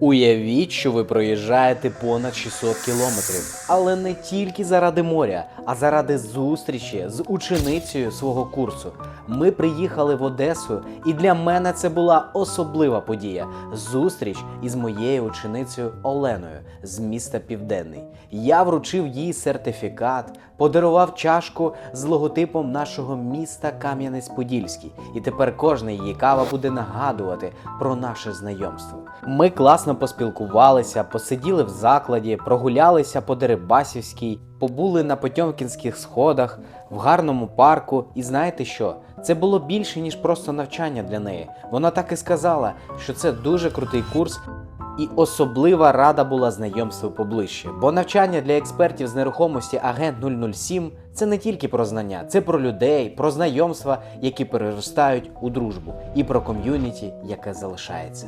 Уявіть, що ви проїжджаєте понад 600 кілометрів, але не тільки заради моря, а заради зустрічі з ученицею свого курсу. Ми приїхали в Одесу, і для мене це була особлива подія зустріч із моєю ученицею Оленою з міста Південний. Я вручив їй сертифікат, подарував чашку з логотипом нашого міста Кам'янець-Подільський. І тепер кожна її кава буде нагадувати про наше знайомство. Ми класно поспілкувалися, посиділи в закладі, прогулялися по Дерибасівській, побули на Потьомкінських сходах, в гарному парку. І знаєте що? Це було більше, ніж просто навчання для неї. Вона так і сказала, що це дуже крутий курс. І особлива рада була знайомству поближче, бо навчання для експертів з нерухомості Агент 007 це не тільки про знання, це про людей, про знайомства, які переростають у дружбу, і про ком'юніті, яке залишається.